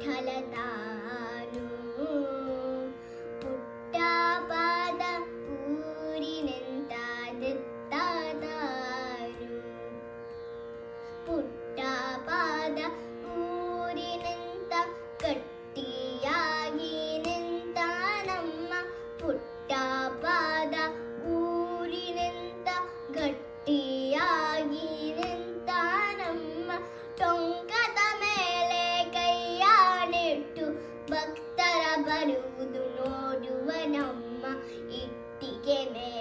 विठ्ठलदा കരുതുലോടുവനമ്മ ഇട്ടികമേ.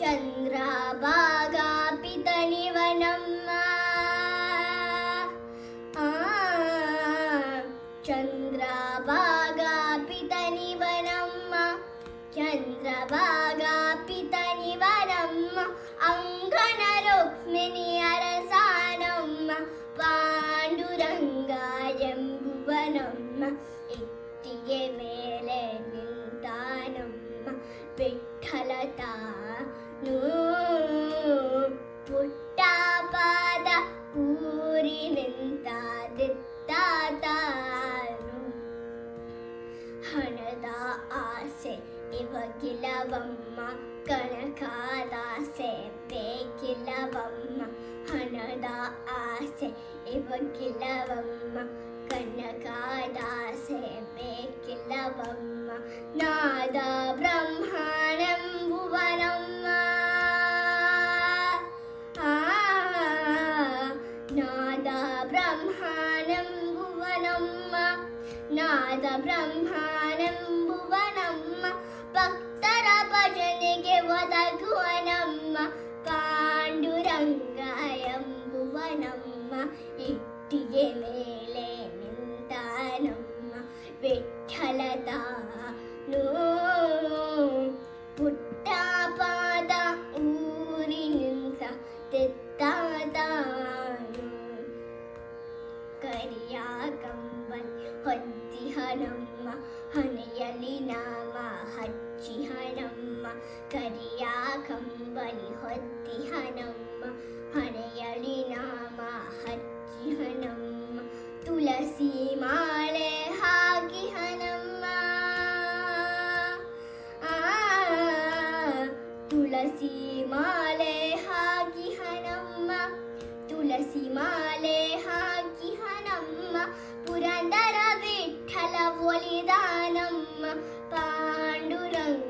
ചന്ദ്രാഭാഗാപിതനിവനമ്മ. ചന്ദ്രാഭാഗാപിതനിവനമ്മ ചന്ദ്രഭാഗാപിതനിവനമ്മ അങ്കണ അരസാനമ്മ പാണ്ഡുരംഗാരംഭുവനമ്മ ഇത്തിയ മേലെ നിന്താനമ്മ ಅಂಗನ ರುಕ್ಮಿಣಿ ಅರಸಾನಮ್ಮ ಪಾಂಡುರಂಗ ಎಂಬುವ ನಮ್ಮ ಇಟ್ಟಿಗೆ ಮೇಲೆ ನಿಂತಾನಮ್ಮ ವಿಠಲ ತಾನು ಪುಟ್ಟ ಪಾದ ಊರಿ ನಿಂತ ದಿತ್ತಾತಾನು ಹಣದ ಆಸೆ ಇವಗಿಲ್ಲವಮ್ಮ ಕನಕಾದಾಸೆ ಬೇಕಿಲ್ಲವಮ್ಮ ಹಣದ ಆಸೆ ಇವಗಿಲ್ಲವಮ್ಮ ಕನಕಾದಾಸೆ ಬೇಕಿಲ್ಲವಮ್ಮ ನಾದ ಬ್ರಹ್ಮಣಂಬುವನಮ್ಮ ബ്രഹ്മാനം ഭുവനമ്മ നാദ ബ്രഹ്മാനം ഭുവനമ്മ ഭക്തര ഭജന ಹೊದ್ದಿಹನಮ್ಮ ಹಣೆಯಲ್ಲಿ ನಾಮ ಹಚ್ಚಿಹನಮ್ಮ ಕರಿಯ ಕಂಬಲಿ ಹೊದ್ದಿಹನಮ್ಮ ಹಣೆಯಲ್ಲಿ ನಾಮ ಹಚ್ಚಿಹನಮ್ಮ ತುಳಸಿ ಮಾಲೆ ಹಾಕಿಹನಮ್ಮ ಆ ತುಳಸಿ ಮಾಲೆ ಹಾಕಿಹನಮ್ಮ ತುಳಸಿ ಮಾಲೆ ಹಾಕಿ ಹನಮ್ಮ ಪುರಂದರ ബലവലിതാനമ്മ പാണ്ഡുരംഗ